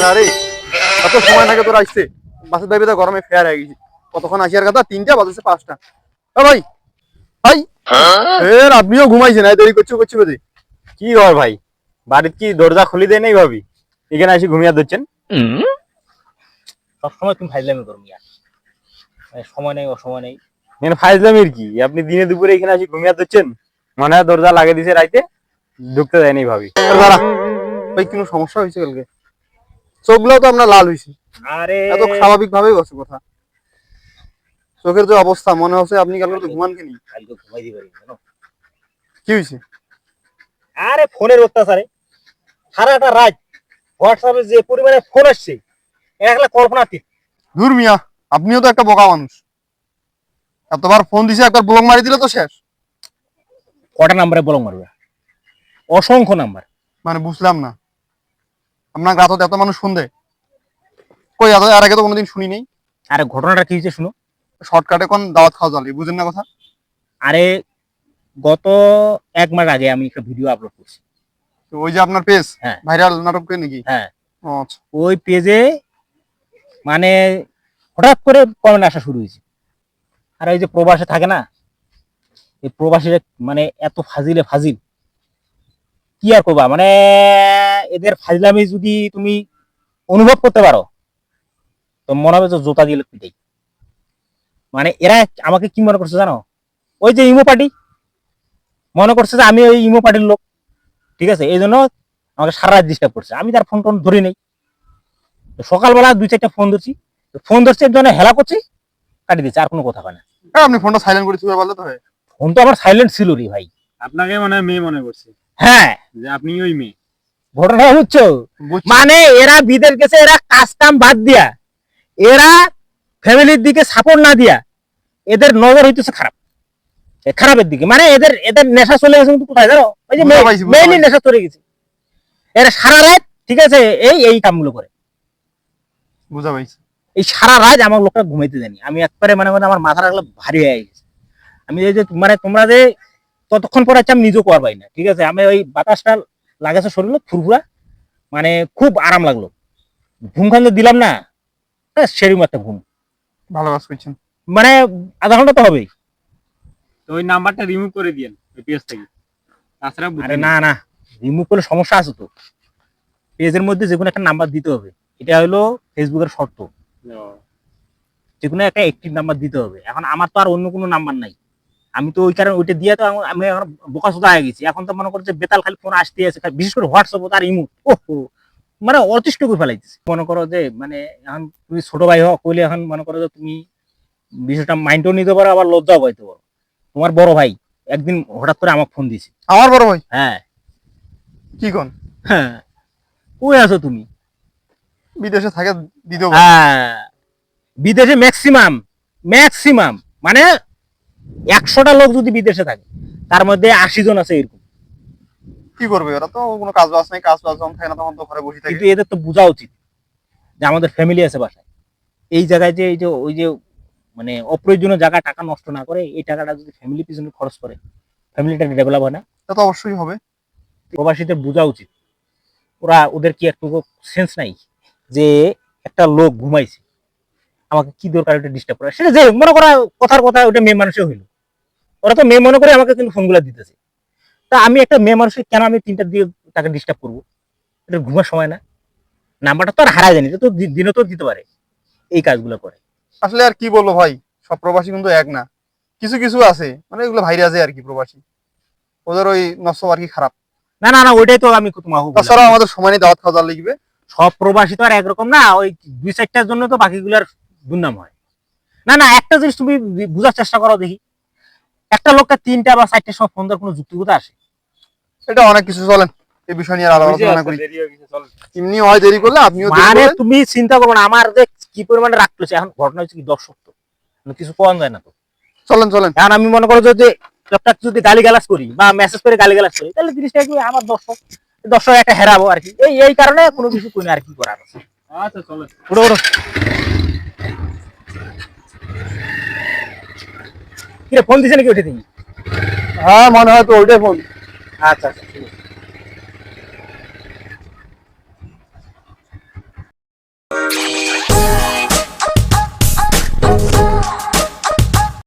চ্যাংরা রে কত সময় থাকে তোর আসছে বাসের দাবি তো গরমে ফেয়ার হয়ে গেছি। কতক্ষণ আসিয়ার কথা? তিনটা বাজেছে পাঁচটা। ও ভাই ভাই। এর আপনিও ঘুমাইছেন এই দেরি করছ করছ বেদে কি কর ভাই? বাড়ির কি দরজা খুলি দেয় নাই ভাবি? এখানে এসে ঘুমিয়ে দিচ্ছেন সবসময় তুমি ফাইজলামি করো মিয়া। মানে সময় নেই অসময় নেই। এখানে ফাইজলামির কি? আপনি দিনে দুপুরে এখানে এসে ঘুমিয়ে দিচ্ছেন মনে হয় দরজা লাগিয়ে দিছে রাইতে। ঢুকতে দেয়নি ভাবি। ভাই কোনো সমস্যা হয়েছে কালকে? চোখগুলো তো আপনার লাল হয়েছে আরে। এত স্বাভাবিক ভাবেই বসে কথা। চোখের যে অবস্থা মনে হচ্ছে আপনি কালকে তো ঘুমান কেনি। কালকে ঘুমাই দিবে কি হয়েছে আরে ফোনের অত্যাচারে সারাটা রাত হোয়াটসঅ্যাপে যে পরিমাণে ফোন আসছে একলা কল্পনাতীত দূর মিয়া আপনিও তো একটা বোকা মানুষ। এতবার ফোন দিছে একবার ব্লক মারি দিলে তো শেষ। কটা নাম্বারে বলং মারবে? অসংখ্য নাম্বার মানে বুঝলাম না। আপনার গাতত এত মানুষ শুনবে? কই এত আর আগে তো কোনোদিন শুনি নেই। আরে ঘটনাটা কি হয়েছে শুনো? শর্টকাটে কোন দাওয়াত খাওয়া জালি বুঝেন না কথা? আরে গত এক মাস আগে আমি একটা ভিডিও আপলোড করছি। তো ওই যে আপনার পেজ হ্যাঁ। ভাইরাল নাটক করে নাকি? হ্যাঁ। আচ্ছা। ওই পেজে মানে হঠাৎ করে কমেন্ট আসা শুরু হয়েছে। আর ওই যে প্রবাসে থাকে না এই প্রবাসীরা মানে এত ফাজিলে ফাজিল। কি আর করবা? মানে এদের ফাজিলামি যদি তুমি অনুভব করতে পারো তো মনে হবে জোতা দিয়ে পিটাই মানে এরা আমাকে কি মনে করছে জানো? ওই যে ইমো পার্টি। মনে করছে যে আমি ওই ইমো পার্টির লোক। ঠিক আছে? এই জন্য আমাকে সারা রাত ডিস্টার্ব করছে। আমি তার ফোন টোন ধরি নেই। সকালবেলা দুই চারটা ফোন ধরছি। ফোন ধরছে এর জন্য হেলা করছি কাটি দিচ্ছে আর কোনো কথা হয় না। এ, আপনি ফোনটা সাইলেন্ট করে চুপে তো ফোন তো আমার সাইলেন্ট ছিল রে ভাই। আপনাকে মানে মেয়ে মনে করছে। হ্যাঁ। যে আপনি ওই মেয়ে। ঘটনা বুঝছ? বুঝছি। মানে এরা বিদেশ গেছে এরা বাদ দিয়া। এরা ফ্যামিলির দিকে সাপোর্ট না দিয়া এদের নজর হইতেছে খারাপ। খারাপের দিকে। মানে এদের এদের নেশা চলে গেছে কিন্তু কোথায় জানো? ওই যে মেইনলি নেশা চলে গেছে। এরা সারা রাত ঠিক আছে এই এই কামগুলো করে। বুঝা পাইছি এই সারা রাত আমার লোকটা ঘুমাইতে দেয়নি। আমি একবারে মানে মানে আমার মাথা রাখলে ভারী হয়ে গেছে। আমি এই যে মানে তোমরা যে ততক্ষণ পরে হচ্ছে আমি নিজেও করবাই না ঠিক আছে? আমি ওই বাতাসটা লাগাছে শরীরে ফুরফুরা মানে খুব আরাম লাগল। ঘুম খান দিলাম না হ্যাঁ, সেরকম একটা ঘুম। ভালো কাজ করছেন। মানে আধা ঘণ্টা তো হবেই। তো ওই নাম্বারটা রিমুভ করে দিয়েন ওই পেজ থেকে। তাছাড়া আরে না না রিমুভ করলে সমস্যা আছে তো। পেজের মধ্যে যে কোনো একটা নাম্বার দিতে হবে। এটা হলো ফেসবুকের শর্ত। যে কোনো একটা একটিভ নাম্বার দিতে হবে। এখন আমার তো আর অন্য কোনো নাম্বার নাই। আমি তো ওই কারণে ওইটা দিয়ে তো আমি- এখন বোকা সোজা হয়ে গেছি। এখন তো মনে করছে বেতাল খালি ফোন আসতে আছে বিশেষ করে হোয়াটসঅ্যাপ তার ইমো। ওহো। মানে অতিষ্ঠ করে ফেলাইছে মনে করো যে মানে এখন তুমি ছোট ভাই হও কইলে এখন মনে করো যে তুমি বিষয়টা মাইন্ডও নিতে পারো আবার লজ্জাও পাইতে পারো। তোমার বড় ভাই একদিন হঠাৎ করে আমাকে ফোন দিয়েছে। আমার বড় ভাই? হ্যাঁ। কি কোন? হ্যাঁ। কই আছো তুমি? বিদেশে থাকে দ্বিতীয় হ্যাঁ। বিদেশে ম্যাক্সিমাম ম্যাক্সিমাম মানে একশোটা লোক যদি বিদেশে থাকে তার মধ্যে আশি জন আছে এরকম। কি করবে ওরা তো? কোনো কাজ বাজ নাই কাজ বাজ যখন থাকে না তখন তো ঘরে বসে থাকে। কিন্তু এদের তো বোঝা উচিত যে আমাদের ফ্যামিলি আছে বাসায়। এই জায়গায় যে এই যে ওই যে মানে অপ্রয়োজনীয় জায়গায় টাকা নষ্ট না করে এই টাকাটা যদি ফ্যামিলি পিছনে খরচ করে ফ্যামিলিটা ডেভেলপ হয় না তা তো অবশ্যই হবে। প্রবাসীদের বোঝা উচিত। ওরা ওদের কি একটু সেন্স নাই যে একটা লোক ঘুমাইছে? আমাকে কি দরকার এটা ডিস্টার্ব করা। সেটা যে মনে করা কথার কথা ওটা মেয়ে মানুষের হইল। ওরা তো মেয়ে মনে করে আমাকে কিন্তু ফোনগুলো দিতেছে। তা আমি একটা মেয়ে মানুষকে কেন আমি তিনটা দিয়ে তাকে ডিস্টার্ব করব? এটা ঘুমার সময় না। নাম্বারটা তো আর হারায় জানি তো দি- দিনে তো দিতে পারে এই কাজগুলো করে। আসলে আর কি বলব ভাই সব প্রবাসী কিন্তু এক না। কিছু কিছু আছে মানে এগুলো ভাইরে আছে আর কি প্রবাসী। ওদের ওই নষ্ট আর কি খারাপ? না না না ওইটাই তো আমি। তাছাড়া আমাদের সময় নেই দাওয়াত খাওয়া দাওয়া লিখবে। সব প্রবাসী তো আর একরকম না ওই দুই চারটার জন্য তো বাকিগুলার দুর্নাম হয়। না না একটা জিনিস তুমি বোঝার চেষ্টা করো দেখি। একটা লোককে তিনটা বা চারটে সব ফোন দেওয়ার কোনো যুক্তিকতা আসে এটা অনেক কিছু চলেন এই বিষয় নিয়ে আর আলোচনা করি। দেরি গেছে চল এমনি হয় দেরি করলে আপনিও মানে তুমি চিন্তা করব আমার যে কি পরিমাণে রাগ পেয়েছে এখন ঘটনা হচ্ছে কি দর্শক তো মানে কিছু কোয়া যায় না তো। চলেন চলেন। এখন আমি মনে করো যদি গালি গালাজ করি বা মেসেজ করে গালিগালাজ করি তাহলে জিনিসটা কি আমার দর্শক দর্শক একটা হেরাবো আর কি। এই এই কারণে কোনো কিছু করি আর কি করার আছে। আচ্ছা কিরে ফোন দিছে নাকি উঠে দিন হ্যাঁ মনে হয় তো ওইটাই ফোন আচ্ছা আচ্ছা।